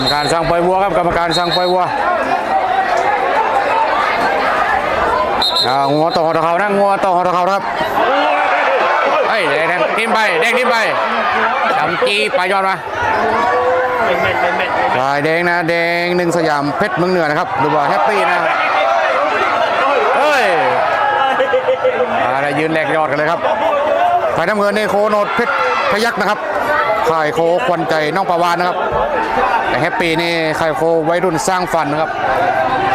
รรมการสั่งปล่อยวัวครับกรรมการสั่งปล่อยวัวอ่างัวต่อหัวตะเขานะงัวต่อหัวตะเขาครับเฮ้ยแดงแดงทิ้มไปแดงทิ้มไปดำจีไปยอดมาฝ่ายแดงนะแดงหนึ่งสยามเพชรเมืองเหนือนะครับดูว่าแฮปปี้นะเฮ้ยอะไรยืนแหลกยอดกันเลยครับฝ่ายน้ำเงินนี่โคโนดเพชรพยักนะครับ ข่ายโคควันใจน้องประวานนะครับแต่แฮปปี้นี่ข่ายโควัยรุ่นสร้างฝันนะครับ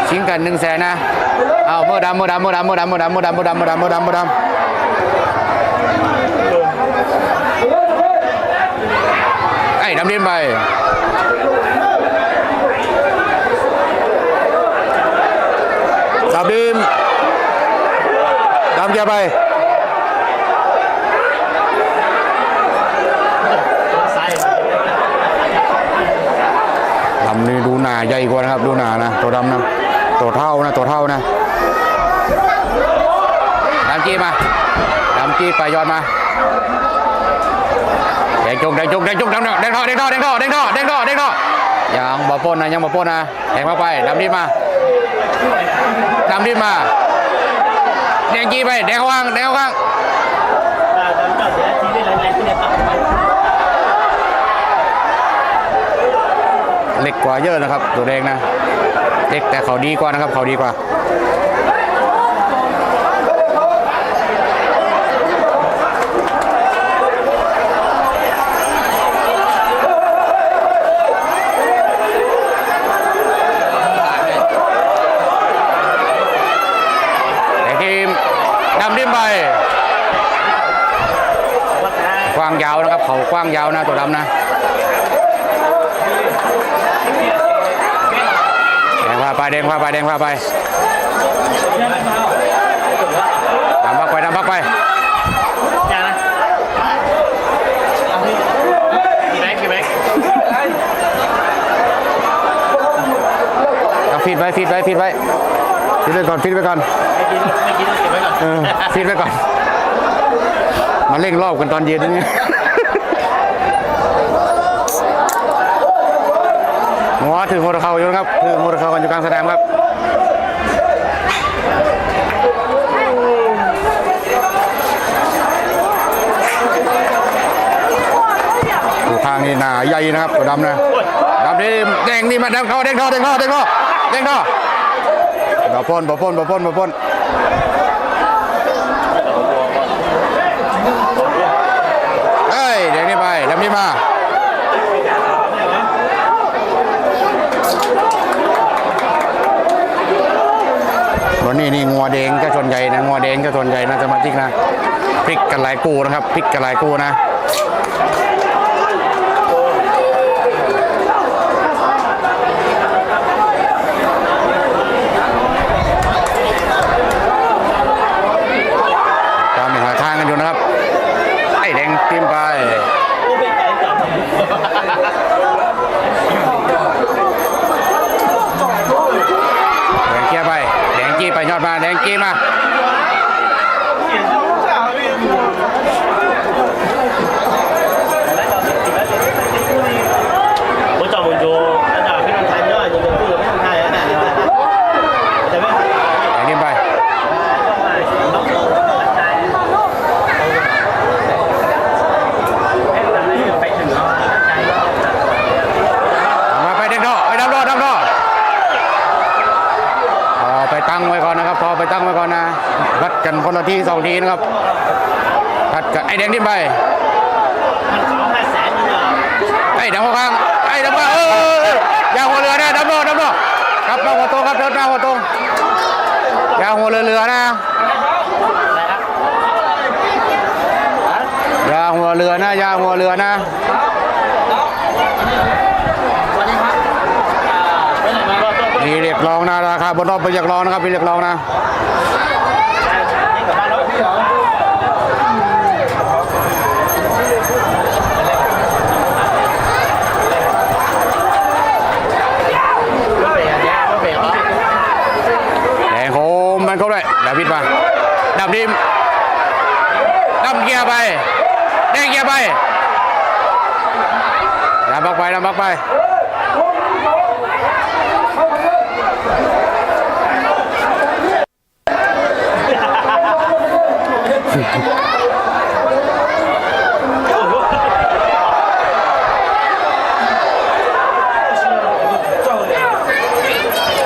ชิงกันหนึ่งแสนนะเอาเมื่อดำเมื่อดำเมื่อดำเมื่อดำเมื่อดำเมื่อดำเมื่อดำเมื่อดำเมื่อดำเมื่อดำไอ้ดำเดินไปดำเดินดำเกียร์ไป ดำนี่ดูหนา ใหญ่กว่านะครับ ดูหนานะ ตัวดำนะ ตัวเท่านะ ตัวเท่านะดำจีมาดำจีไปยอดมาแดงจงแดงจงแดงจงแดงแดงท่อแดงท่อแดงท่อแดงท่อแดงท่อแดงท่อยังบ่ป้นนะยังบ่ป้นนะแดงเข้าไปดำดีมาดำดีมาแดงจีไปแดงข้าข้างแดงเข้าข้าง เล็กกว่าเยอะนะครับ ตัวแดงนะเล็กแต่เขาดีกว่านะครับ เขาดีกว่าแต่ทีมดำดิ้มไปกว้างยาวนะครับเขากว้างยาวนะตัวดำนะ แดงพาไปแดงพาไปแดงพาไปดำพักไปดำพักไปเอาฟีดไว้ฟีดไว้ฟีดไว้ฟีดไว้ก่อนฟีดไว้ก่อนเออฟีดไว้ก่อน มาเร่งรอบกันตอนเย็นนี่หัว ถึงมอเตอร์เขาอยู่นะครับถึงมอเตอร์เขากันอยู่กลางสนามครับดูทางนี่หนาใหญ่นะครับตัวดำนะดำนี่แดงนี่มาแดงเขาแดงเขาแดงเขาแดงเขาแดงเขาบ่พ่นบ่พ่นบ่พ่นบ่พ่นเอ้ยแดงนี่ไปดำนี่มาวันนี้นี่ งัวแดงก็ชนใหญ่นะงัวแดงก็ชนใหญ่นะสมาชิกนะพริกกันหลายกูนะครับพริกกันหลายกูนะ 给吗 กันคนละทีสองทีนะครับวัดกันไอ้แดงจิ้มไปสอแสนนี่นะไอ้ดำข้างไอ้ดำข้างเออเออยาวหัวเรือนะดำโลดำโลครับมาหัวตรงครับเดินหัวตรงยาวหัวเรือเรือนะยาวหัวเรือนะยาวหัวเรือนะมีเรียกร้องนะราคาบนรอบไปเรียกร้องนะครับมีเรียกร้องนะ ริมดำเกียร์ไปแดงเกียร์ไปดับักไปดำบักไป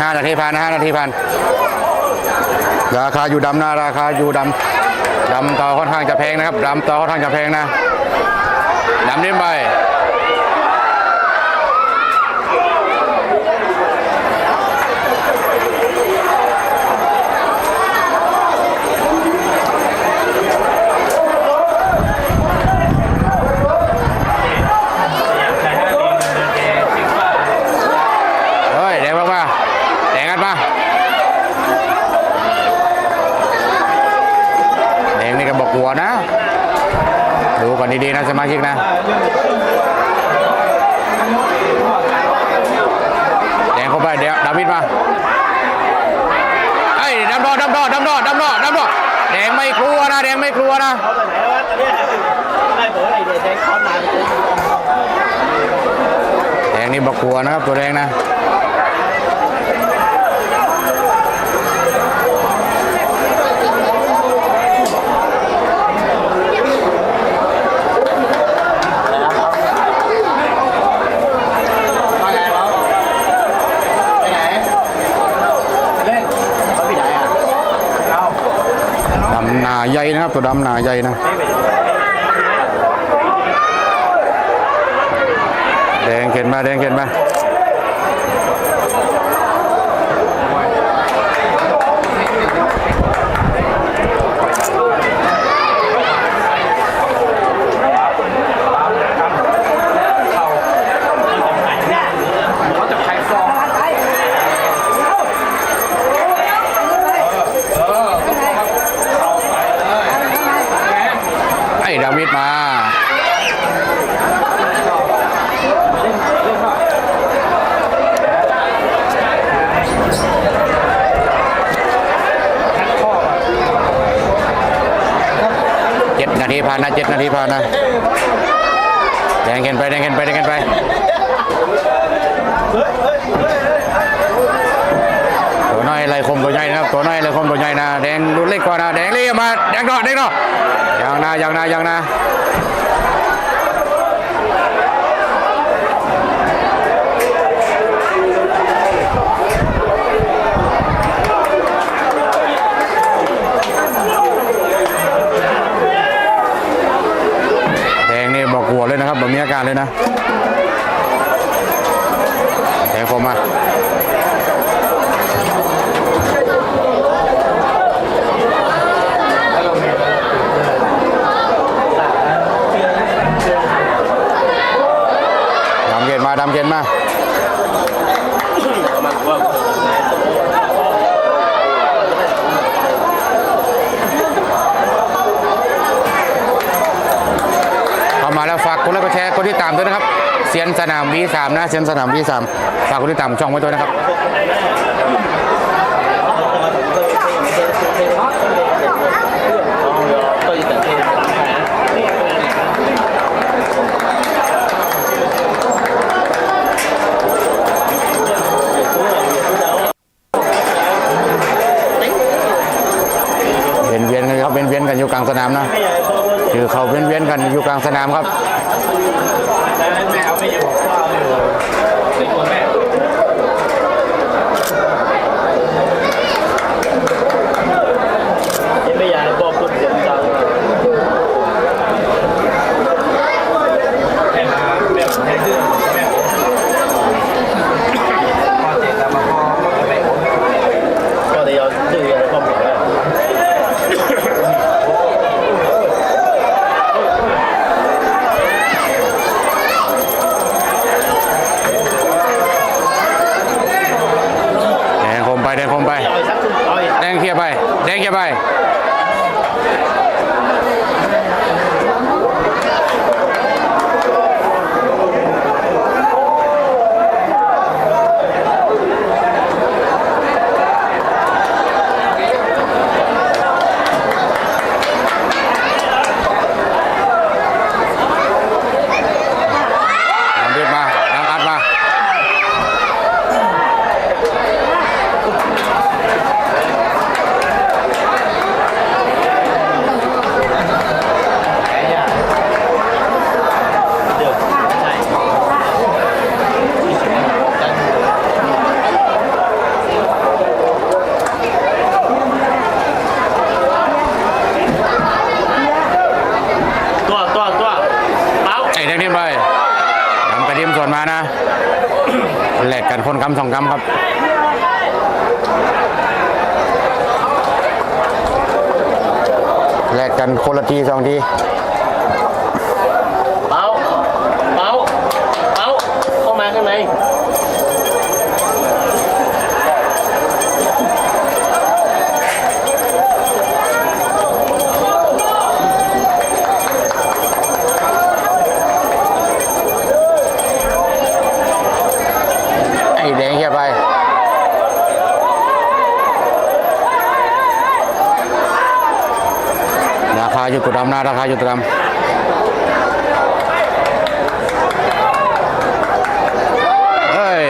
ห้านาทีผ่านห้านาทีผ่าน ราคาอยู่ดำนะราคาอยู่ดำดำต่อค่อนข้างจะแพงนะครับดำต่อค่อนข้างจะแพงนะดำนิ่มไป ก่อนดีๆนะสมาชิกนะแดงเข้าไปเดี๋ยวดาวิดมาไอ้ยดำดอดำดอดำดอดำดอดำดอแดงไม่กลัวนะแดงไม่กลัวนะเขาไปไหนแล้ววะตอนเนี้ยได้เบอร์ไหนเดี๋ยวแจ้งเขานานเลยแดงนี่บอกกลัวนะครับตัวแดงนะ มาไงเขาไปไหนเล่นเขาไปไหนอะเอา ดำหนาใหญ่นะ ครับตัวดำหนาใหญ่นะแดงเข็นมาแดงเข็นมา ไอ้ดาวิดมาเจ็ดนาทีผ่านนะเจ็ดนาทีผ่านนะแดงเข็นไปแดงเข็นไปแดงเข็นไปตัวน้อยไรคมตัวใหญ่นะครับตัวน้อยไรคมตัวใหญ่นะแดงดูเล็กกว่านะแดงเรียมาแดงดอแดงดอยังนะยังนะยังนะแดงนี่บอกหัวเลยนะครับแบบมีอา การเลยนะแดงผมมา ดำเกณฑ์มาดำเกณฑ์มาเข้ามาแล้วฝากกดไลค์กดแชร์กดติดตามด้วยนะครับเซียนสามนะเซียนสนาม V3 ฝากกดติดตามช่องไว้ด้วยนะครับเวียนๆกันครับเวียนเวียนๆกันอยู่กลางสนามนะคือเขาเวียนเวียนๆกันอยู่กลางสนามครับ แลกกันคนละทีสองทีเบาเบาเบาเข้ามาข้างในไอ้แดงเฮียไป ราคาอยู่ตัวดำนะราคาอยู่ตัวดำเฮ้ย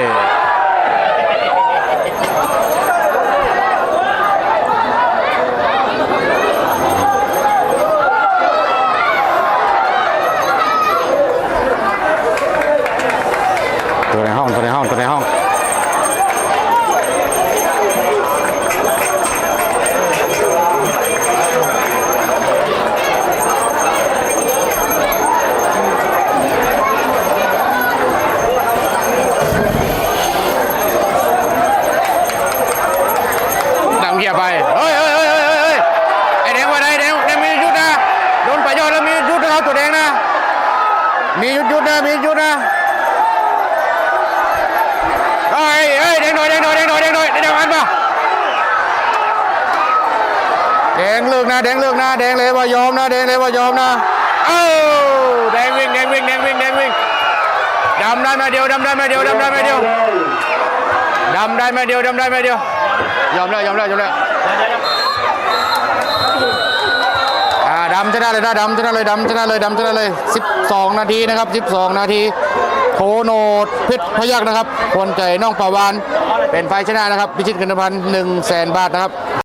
ตัวในห้องตัวในห้องตัวในห้อง ดำเกี ยไปเฮ้ยเฮ้ยเฮ้ยเฮ้ยเฮ้ยไอแดงว่าไอแดงแดงมียุทธนะโดนประโยชน์แล้วมียุทธนะครับตัวแดงนะ มียุทธยุทธนะมียุทธนะเฮ้ยเฮ้ยแดงหน่อยแดงหน่อยแดงหน่อยแดงหน่อยแดงอันมาแดงเลิกนะแดงเลิกนะแดงเลยว่ายอมนะแดงเลยว่ายอมนะเอ้าแดงวิ่งแดงวิ่งแดงวิ่งแดงวิ่งดำได้มาเดียวดำได้มาเดียวดำได้มาเดียวดำได้มาเดียวดำได้มาเดียว ยอมแล้วยอมแล้วยอมแล้วอ่าดำชนะเลยนะดำชนะเลยดำชนะเลยดำชนะเลย 12 นาทีนะครับ 12 นาทีโคโนดเพชรพยักนะครับควรใจน้องปาวานเป็นไฟชนะนะครับพิชิตกันพันหนึ่งแสนบาทนะครับ